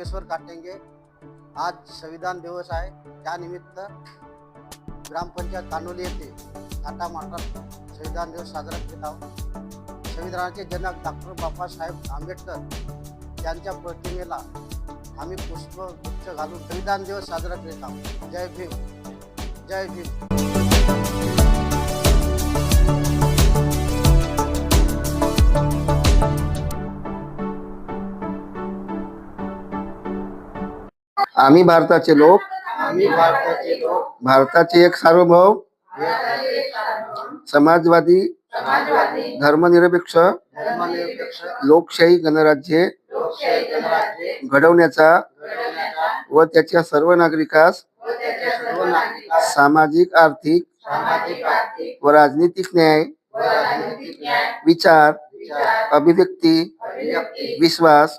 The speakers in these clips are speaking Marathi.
योगेश्वर काटेंगे. आज संविधान दिवस आहे. त्यानिमित्त ग्रामपंचायत कानोली येथे टाटा मार्टार संविधान दिवस साजरा केला आहोत. संविधानाचे जनक डॉक्टर बाबासाहेब आंबेडकर यांच्या प्रतिमेला आम्ही पुष्पगुच्छ घालून संविधान दिवस साजरा करीत आहोत. जय भीम. जय भीम. आम्ही भारताचे लोक. आम्ही भारताचे लोक. भारताचे एक सार्वभौम. समाजवादी. धर्मनिरपेक्ष. लोकशाही गणराज्य घडवण्याचा व त्याच्या सर्व नागरिकास सामाजिक आर्थिक व राजनीतिक न्याय विचार अभिव्यक्ती. विश्वास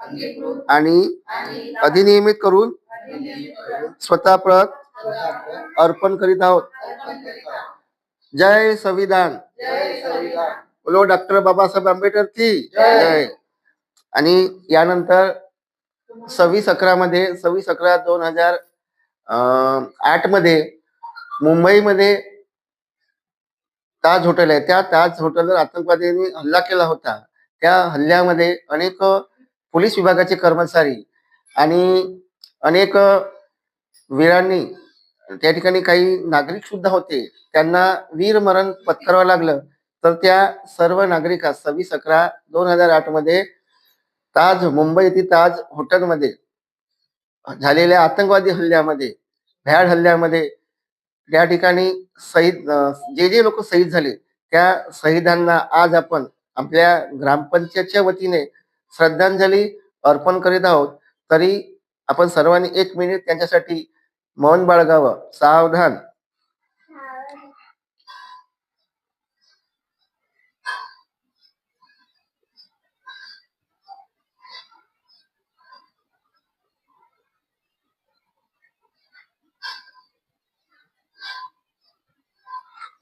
आणि अधिनियमित करून स्वतः प्रत अर्पण करीत आहोत. जय संविधान. बोलो डॉक्टर बाबासाहेब आंबेडकर की जय. आणि यानंतर सव्वीस अकरा मध्ये सव्वीस अकरा दोन हजार आठमध्ये मुंबईमध्ये ताज हॉटेल आहे. त्या ताज हॉटेलवर आतंकवाद्यांनी हल्ला केला होता. त्या हल्ल्यामध्ये अनेक पोलीस विभागाचे कर्मचारी आणि अनेक वीरांनी त्या ठिकाणी काही नागरिक सुद्धा होते. त्यांना वीरमरण पत्करावं लागलं. तर त्या सर्व नागरिका सव्वीस अकरा दोन हजार आठमध्ये ताज मुंबई येथील ताज हॉटेलमध्ये झालेल्या आतंकवादी हल्ल्यामध्ये भ्याड हल्ल्यामध्ये त्या ठिकाणी शहीद जे जे लोक शहीद झाले त्या शहीदांना आज आपण आपल्या ग्रामपंचायतच्या वतीने श्रद्धांजली अर्पण करीत आहोत. तरी आपण सर्वांनी एक मिनिट त्यांच्यासाठी मौन बाळगावं. सावधान.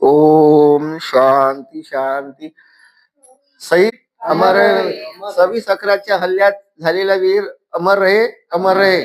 ओम शांती शांती. सई अमर. सव्वीस अकराच्या हल्ल्यात झालेला वीर अमर रहे अमर रहे